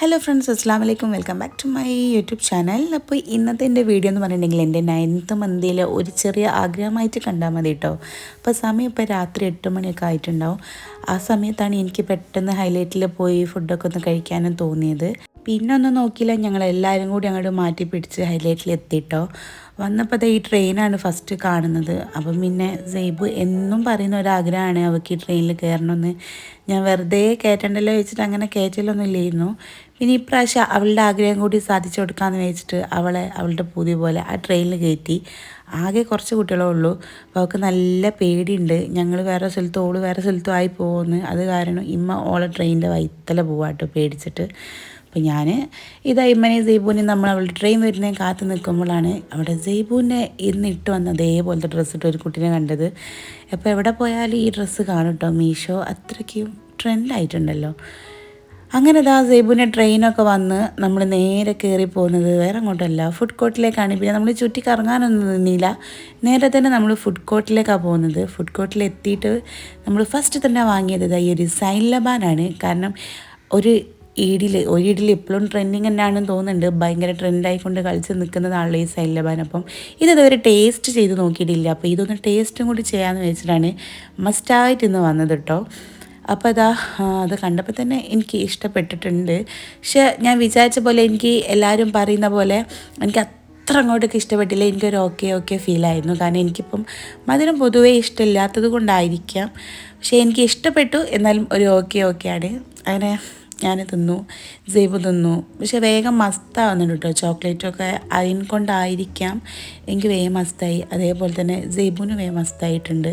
Hello friends അസ്സാം വലൈക്കും welcome back to my YouTube channel അപ്പോൾ ഇന്നത്തെ എന്റെ വീഡിയോ എന്ന് പറഞ്ഞിട്ടുണ്ടെങ്കിൽ എന്റെ നയൻത്ത് മന്തിയിൽ ഒരു ചെറിയ ആഗ്രഹമായിട്ട് കണ്ടാൽ മതി കേട്ടോ അപ്പോൾ സമയം ഇപ്പോൾ രാത്രി എട്ട് മണിയൊക്കെ ആയിട്ടുണ്ടാവും. ആ സമയത്താണ് എനിക്ക് പെട്ടെന്ന് ഹൈലൈറ്റിൽ പോയി ഫുഡൊക്കെ ഒന്ന് കഴിക്കാനും തോന്നിയത്. പിന്നെ ഒന്നും നോക്കിയില്ല ഞങ്ങളെല്ലാവരും കൂടി അങ്ങോട്ട് മാറ്റി പിടിച്ച് ഹൈലൈറ്റിൽ എത്തിയിട്ടോ വന്നപ്പോൾ ഈ ട്രെയിനാണ് ഫസ്റ്റ് കാണുന്നത്. അപ്പം പിന്നെ സെയ്ബ് എന്നും പറയുന്ന ഒരാഗ്രഹമാണ് അവൾക്ക് ഈ ട്രെയിനിൽ കയറണമെന്ന് ഞാൻ വെറുതെ കയറ്റണ്ടല്ലോ വെച്ചിട്ട് അങ്ങനെ കയറ്റലൊന്നും ഇല്ലായിരുന്നു പിന്നെ ഇപ്രാവശ്യം അവളുടെ ആഗ്രഹം കൂടി സാധിച്ചു കൊടുക്കാമെന്ന് വെച്ചിട്ട് അവളെ അവളുടെ പുതിയ പോലെ ആ ട്രെയിനിൽ കയറ്റി ആകെ കുറച്ച് കുട്ടികളേ ഉള്ളൂ. അപ്പോൾ അവൾക്ക് നല്ല പേടിയുണ്ട്. ഞങ്ങൾ വേറെ സ്ഥലത്തും ഓൾ വേറെ സ്ഥലത്തും ആയി പോകുന്നു അത് കാരണം ഇമ്മ ഓളെ ട്രെയിനിന്റെ വൈത്തല പോവാട്ടോ പേടിച്ചിട്ട്. അപ്പോൾ ഞാൻ ഇതാ ഇമ്മനെ ജെയ്ബൂനെ നമ്മൾ അവളുടെ ട്രെയിൻ വരുന്നതിന് കാത്തു നിൽക്കുമ്പോഴാണ് അവിടെ ജെയ്ബൂനെ ഇന്ന് ഇട്ട് വന്ന അതേപോലത്തെ ഡ്രസ്സ് ഇട്ട് ഒരു കുട്ടീനെ കണ്ടത്. അപ്പോൾ എവിടെ പോയാലും ഈ ഡ്രസ്സ് കാണും കേട്ടോ മീഷോ. അത്രയ്ക്കും ട്രെൻഡായിട്ടുണ്ടല്ലോ അങ്ങനെ ഇതാ സെയ്ബുവിന്റെ ട്രെയിനൊക്കെ വന്ന് നമ്മൾ നേരെ കയറി പോകുന്നത് വേറെ അങ്ങോട്ടല്ല. ഫുഡ് കോർട്ടിലേക്കാണ് പിന്നെ നമ്മൾ ചുറ്റി കറങ്ങാനൊന്നും നിന്നില്ല. നേരെ തന്നെ നമ്മൾ ഫുഡ് കോർട്ടിലേക്കാണ് പോകുന്നത്. ഫുഡ് കോർട്ടിൽ എത്തിയിട്ട് നമ്മൾ ഫസ്റ്റ് തന്നെ വാങ്ങിയത് ഈ ഒരു സൈൻ ലബാനാണ്. കാരണം ഒരു ഈടിൽ ഒരു ഈടിൽ ഇപ്പോഴും ട്രെൻഡിങ് തന്നെയാണെന്ന് തോന്നുന്നുണ്ട്. ഭയങ്കര ട്രെൻഡായിക്കൊണ്ട് കളിച്ച് നിൽക്കുന്നതാണല്ലോ ഈ സൈലബാൻ അപ്പം ഇത് ഇതുവരെ ടേസ്റ്റ് ചെയ്ത് നോക്കിയിട്ടില്ല. അപ്പോൾ ഇതൊന്ന് ടേസ്റ്റും കൂടി ചെയ്യാമെന്ന് വെച്ചിട്ടാണ് മസ്റ്റായിട്ട് ഇന്ന് വന്നത് കേട്ടോ അപ്പോൾ അതാ അത് കണ്ടപ്പോൾ തന്നെ എനിക്ക് ഇഷ്ടപ്പെട്ടിട്ടുണ്ട്. പക്ഷെ ഞാൻ വിചാരിച്ച പോലെ എനിക്ക് എല്ലാവരും പറയുന്ന പോലെ എനിക്ക് അത്ര അങ്ങോട്ടൊക്കെ ഇഷ്ടപ്പെട്ടില്ല. എനിക്കൊരു ഓക്കെ ഓക്കെ ഫീലായിരുന്നു കാരണം എനിക്കിപ്പം മധുരം പൊതുവേ ഇഷ്ടമില്ലാത്തത് കൊണ്ടായിരിക്കാം. പക്ഷേ എനിക്ക് ഇഷ്ടപ്പെട്ടു. എന്നാലും ഒരു ഓക്കെ ഓക്കെ ആണ്. അങ്ങനെ ഞാൻ തിന്നു സേബ് തിന്നു. പക്ഷെ വേഗം മസ്താവുന്നുണ്ട് കേട്ടോ ചോക്ലേറ്റൊക്കെ അതിന് കൊണ്ടായിരിക്കാം. എനിക്ക് വേഗം മസ്തായി. അതേപോലെ തന്നെ സേബുവിന് വേഗം മസ്തായിട്ടുണ്ട്.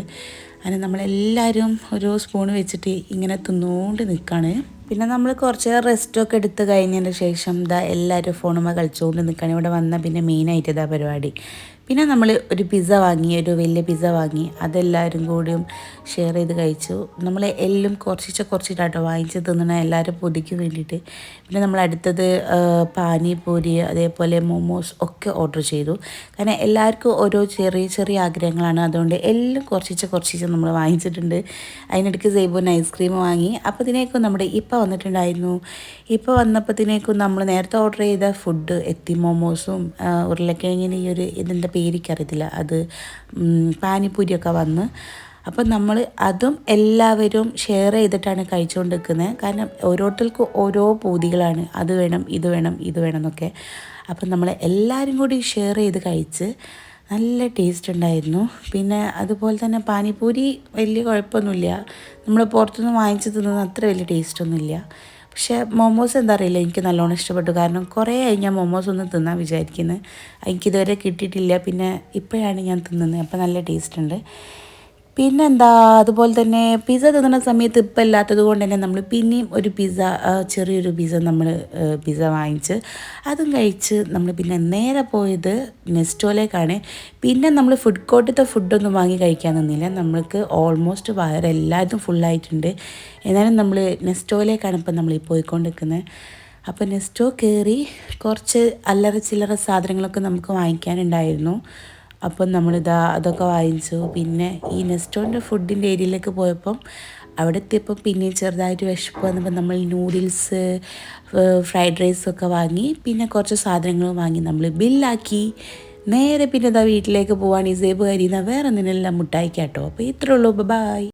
അങ്ങനെ നമ്മളെല്ലാവരും ഒരു സ്പൂൺ വെച്ചിട്ട് ഇങ്ങനെ തിന്നുകൊണ്ട് നിൽക്കുകയാണ് പിന്നെ നമ്മൾ കുറച്ച് റെസ്റ്റൊക്കെ എടുത്ത് കഴിഞ്ഞതിന് ശേഷം ഇതാ എല്ലാവരും ഫോണുമ്മ കളിച്ചുകൊണ്ട് നിൽക്കുകയാണ് ഇവിടെ വന്നാൽ പിന്നെ മെയിനായിട്ട് ഇതാ പരിപാടി. പിന്നെ നമ്മൾ ഒരു പിസ്സ വാങ്ങി ഒരു വലിയ പിസ്സ വാങ്ങി അതെല്ലാവരും കൂടിയും ഷെയർ ചെയ്ത് കഴിച്ചു. നമ്മൾ എല്ലാം കുറച്ചിട്ട് കുറച്ചിട്ടാട്ടോ വാങ്ങിച്ച് തിന്നണ എല്ലാവരും പൊതിക്ക് വേണ്ടിയിട്ട്. പിന്നെ നമ്മൾ അടുത്തത് പാനിപൂരി അതേപോലെ മോമോസ് ഒക്കെ ഓർഡർ ചെയ്തു. കാരണം എല്ലാവർക്കും ഓരോ ചെറിയ ചെറിയ ആഗ്രഹങ്ങളാണ്. അതുകൊണ്ട് എല്ലാം കുറച്ചിച്ച് കുറച്ചിച്ച് നമ്മൾ വാങ്ങിച്ചിട്ടുണ്ട്. അതിനിടയ്ക്ക് സൈബോൻ ഐസ്ക്രീം വാങ്ങി. അപ്പോൾ അപ്പോഴത്തേക്കും നമ്മുടെ ഇപ്പം വന്നിട്ടുണ്ടായിരുന്നു. ഇപ്പോൾ വന്നപ്പോഴത്തേക്കും നമ്മൾ നേരത്തെ ഓർഡർ ചെയ്ത ഫുഡ് എത്തി മോമോസും ഉരുളക്കിഴങ്ങിന് ഈ ഒരു ഇതിന്റെ പേരിക്കറിയത്തില്ല. അത് പാനിപ്പൂരിയൊക്കെ വന്ന്. അപ്പം നമ്മൾ അതും എല്ലാവരും ഷെയർ ചെയ്തിട്ടാണ് കഴിച്ചുകൊണ്ട് നിൽക്കുന്നത് കാരണം ഓരോരുത്തർക്കും ഓരോ പൂതികളാണ്. അത് വേണം ഇത് വേണം ഇത് വേണം എന്നൊക്കെ. അപ്പം നമ്മൾ എല്ലാവരും കൂടി ഷെയർ ചെയ്ത് കഴിച്ച് നല്ല ടേസ്റ്റ് ഉണ്ടായിരുന്നു. പിന്നെ അതുപോലെ തന്നെ പാനിപ്പൂരി വലിയ കുഴപ്പമൊന്നുമില്ല. നമ്മൾ പുറത്തുനിന്ന് വാങ്ങിച്ച് തിന്നുന്ന അത്ര വലിയ ടേസ്റ്റൊന്നുമില്ല പക്ഷേ മോമോസ് എന്താ അറിയില്ല എനിക്ക് നല്ലോണം ഇഷ്ടപ്പെട്ടു. കാരണം കുറേ ആയി ഞാൻ മോമോസ് ഒന്ന് തിന്നാൻ വിചാരിക്കുന്നത് എനിക്കിതുവരെ കിട്ടിയിട്ടില്ല. പിന്നെ ഇപ്പോഴാണ് ഞാൻ തിന്നുന്നത് അപ്പോൾ നല്ല ടേസ്റ്റ് ഉണ്ട്. പിന്നെന്താ അതുപോലെ തന്നെ പിസ്സ തിന്നുന്ന സമയത്ത് ഇപ്പം ഇല്ലാത്തത് കൊണ്ട് തന്നെ നമ്മൾ പിന്നെയും ഒരു പിസ്സ ചെറിയൊരു പിസ്സ നമ്മൾ പിസ്സ വാങ്ങിച്ച് അതും കഴിച്ച് നമ്മൾ പിന്നെ നേരെ പോയത് നെസ്റ്റോലേക്കാണ്. പിന്നെ നമ്മൾ ഫുഡ് കോർട്ടിലത്തെ ഫുഡൊന്നും വാങ്ങി കഴിക്കാൻ നിന്നില്ല. നമ്മൾക്ക് ഓൾമോസ്റ്റ് വയറെല്ലാതും ഫുള്ളായിട്ടുണ്ട് എന്നാലും നമ്മൾ നെസ്റ്റോയിലേക്കാണ് ഇപ്പം നമ്മൾ പോയിക്കൊണ്ടിരിക്കുന്നത്. അപ്പോൾ നെസ്റ്റോ കയറി കുറച്ച് അല്ലറ ചില്ലറ സാധനങ്ങളൊക്കെ നമുക്ക് വാങ്ങിക്കാനുണ്ടായിരുന്നു. അപ്പം നമ്മളിതാ അതൊക്കെ വാങ്ങിച്ചു പിന്നെ ഈ നെസ്റ്റോറിന്റെ ഫുഡിന്റെ ഏരിയയിലേക്ക് പോയപ്പം അവിടെ എത്തിയപ്പോൾ പിന്നെയും ചെറുതായിട്ട് വിശപ്പ് വന്നപ്പോൾ നമ്മൾ നൂഡിൽസ് ഫ്രൈഡ് റൈസൊക്കെ വാങ്ങി. പിന്നെ കുറച്ച് സാധനങ്ങൾ വാങ്ങി. നമ്മൾ ബില്ലാക്കി. നേരെ പിന്നെ ഇതാ വീട്ടിലേക്ക് പോവാണ് ഈ സേബ് കരിയെന്നാൽ വേറെ എന്തിനെല്ലാം മുട്ടായിക്കാട്ടോ. അപ്പോൾ ഇത്രേ ഉള്ളൂ. ബൈ.